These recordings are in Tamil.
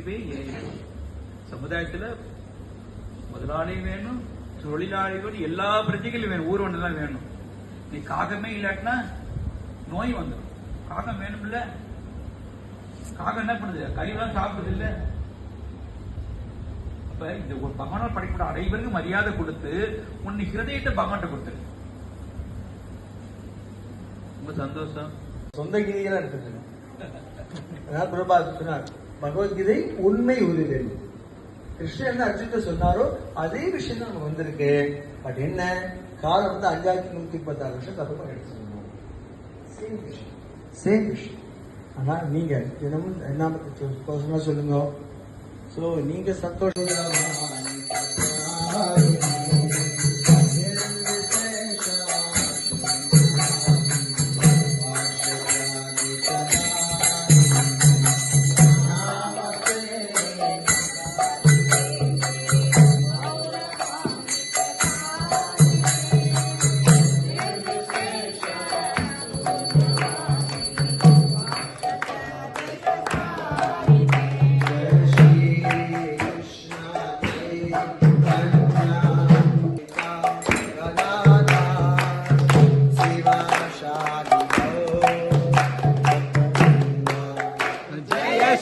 கண்டிப்பா ஏ- சமுதாயத்துல முதலாளி வேணும் தொழிலாளி வேணும் எல்லா பிரஜைகளும் வேணும். ஊர்வன் எல்லாம் வேணும். நீ காகமே இல்லாட்டினா நோய் வந்துடும் காகம் வேணும்ல? காகம் என்ன பண்ணுது? கழிவெல்லாம் சாப்பிடுது இல்ல? அப்ப இந்த ஒரு பகவானால் படைக்கப்பட்ட அனைவருக்கும் மரியாதை கொடுத்து உன் ஹிருதயத்தை பகவான்கிட்ட கொடுத்துரு. ரொம்ப சந்தோஷம். சொந்த கீதையெல்லாம் எடுத்துக்கணும் பிரபாத் சொன்னார் பகவத்கீதை உண்மை உறுதல் கிருஷ்ணன் என்ன அர்ஜுன் சொன்னாரோ அதே விஷயம் தான் நமக்கு வந்திருக்கு. பட் என்ன? காலம் வந்து அஞ்சாயிரத்தி நூத்தி முப்பத்தாறு வருஷம் தப்பு கிடைச்சிருக்கணும் சேம் விஷயம் சேம் விஷயம் ஆனா நீங்க தினமும் என்ன பர்சனலா சொல்லுங்க. ஸோ நீங்க சந்தோஷம்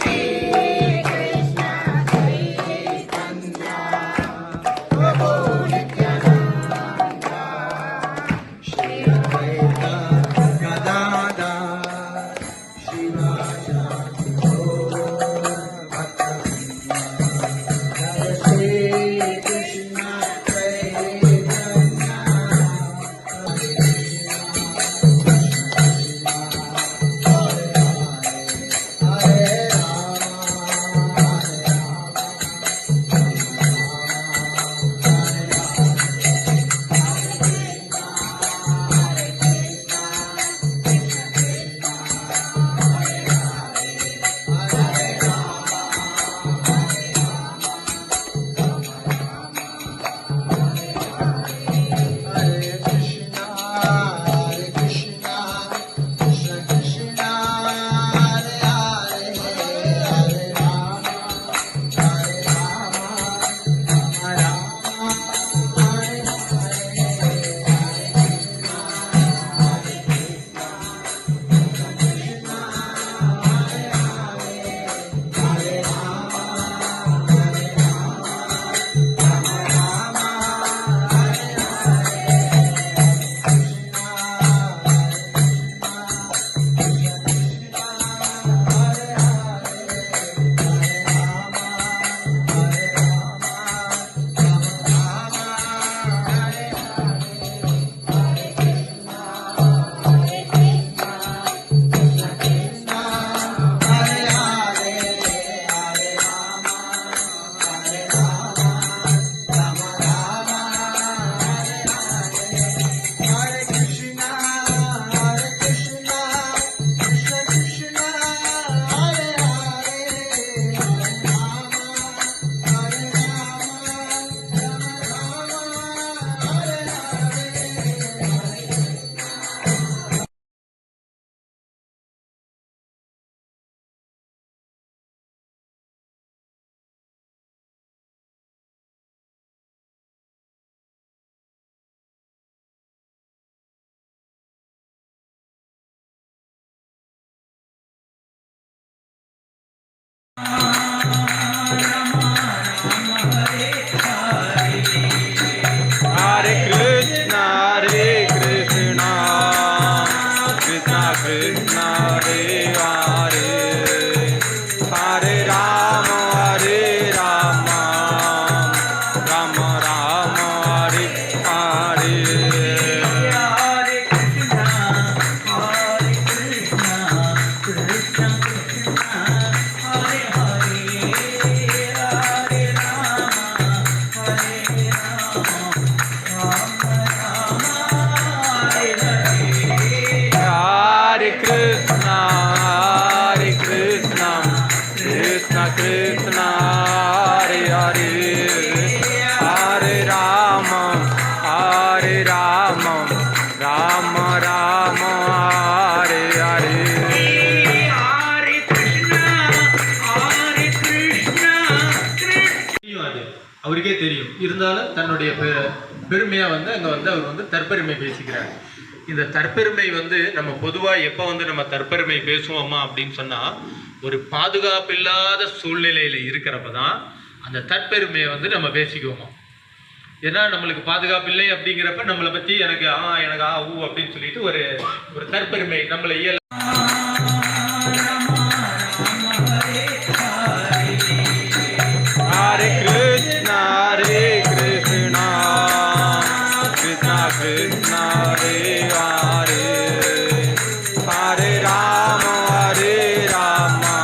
Jesse. Rama Rama, Hare அவருக்கே தெரியும். இருந்தாலும் தன்னுடைய பெ- பெருமையா வந்து அங்கே வந்து அவர் வந்து தற்பெருமை பேசிக்கிறார். இந்த தற்பெருமை வந்து நம்ம பொதுவாக எப்போ வந்து நம்ம தற்பெருமை பேசுவோமா அப்படின்னு சொன்னால் ஒரு பாதுகாப்பில்லாத சூழ்நிலையில் இருக்கிறப்ப தான் அந்த தற்பெருமையை வந்து நம்ம பேசிக்குவோமா. ஏன்னா நம்மளுக்கு பாதுகாப்பு இல்லை அப்படிங்கிறப்ப நம்மளை பத்தி எனக்கு ஆ எனக்கு ஆ ஊ அப்படின்னு சொல்லிட்டு ஒரு ஒரு தற்பெருமை நம்மளை இயல் Hare Krishna, Hare Krishna, Krishna Krishna, Hare Hare, Hare Rama, Hare Rama,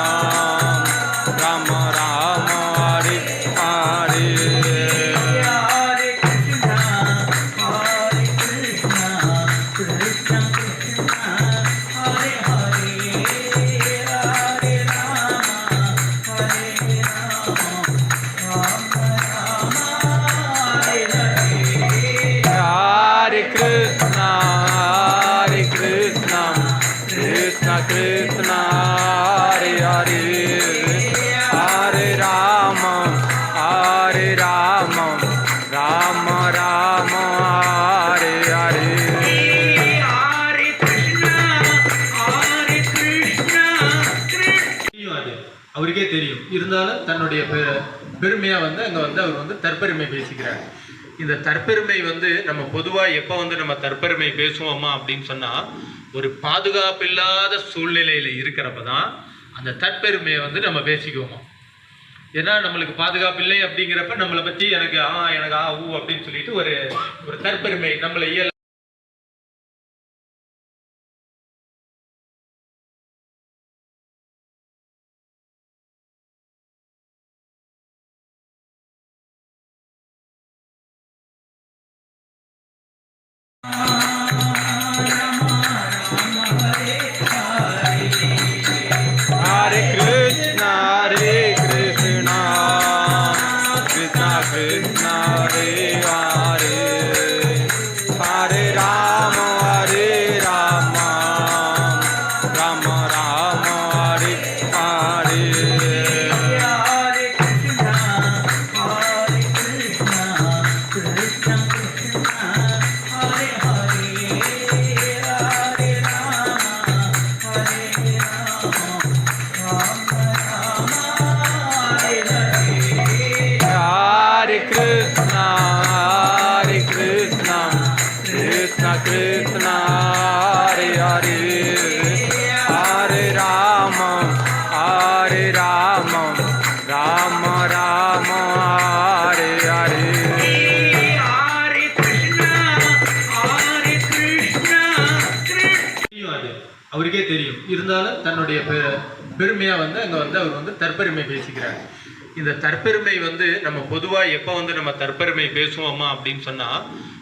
அவருக்கே தெரியும். இருந்தாலும் தன்னுடைய பெ- பெருமையா வந்து அங்க வந்து அவர் வந்து தற்பெருமை பேசிக்கிறார். இந்த தற்பெருமை வந்து நம்ம பொதுவா எப்ப வந்து நம்ம தற்பெருமை பேசுவோமா அப்படின்னு சொன்னா ஒரு பாதுகாப்பில்லாத சூழ்நிலையில இருக்கிறப்ப தான் அந்த தற்பெருமையை வந்து நம்ம பேசிக்குவோமா. ஏன்னா நம்மளுக்கு பாதுகாப்பு இல்லை அப்படிங்கிறப்ப நம்மளை பத்தி எனக்கு ஆ எனக்கு ஆ ஊ அப்படின்னு சொல்லிட்டு ஒரு ஒரு தற்பெருமை நம்மளை இயல் தெரியும். இருந்தாலும் தன்னுடைய பெ- பெருமையாக வந்து அங்க வந்து அவர் வந்து தற்பெருமை பேசிக்கிறார். இந்த தற்பெருமை வந்து நம்ம பொதுவா எப்ப வந்து நம்ம தற்பெருமை பேசுவோமா அப்படின்னு சொன்னா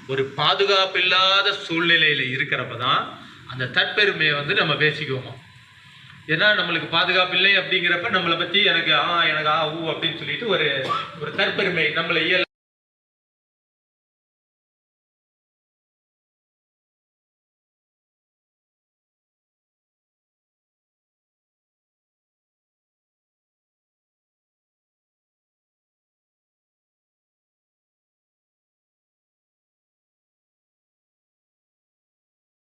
ஒரு பாதுகாப்பில்லாத சூழ்நிலையில இருக்கிறப்ப தான் அந்த தற்பெருமையை வந்து நம்ம பேசிக்குவோமா. ஏன்னா நம்மளுக்கு பாதுகாப்பு இல்லை அப்படிங்கிறப்ப நம்மளை பத்தி எனக்கு ஆ எனக்கு ஆ ஊ அப்படின்னு சொல்லிட்டு ஒரு ஒரு தற்பெருமை நம்மளை இயல்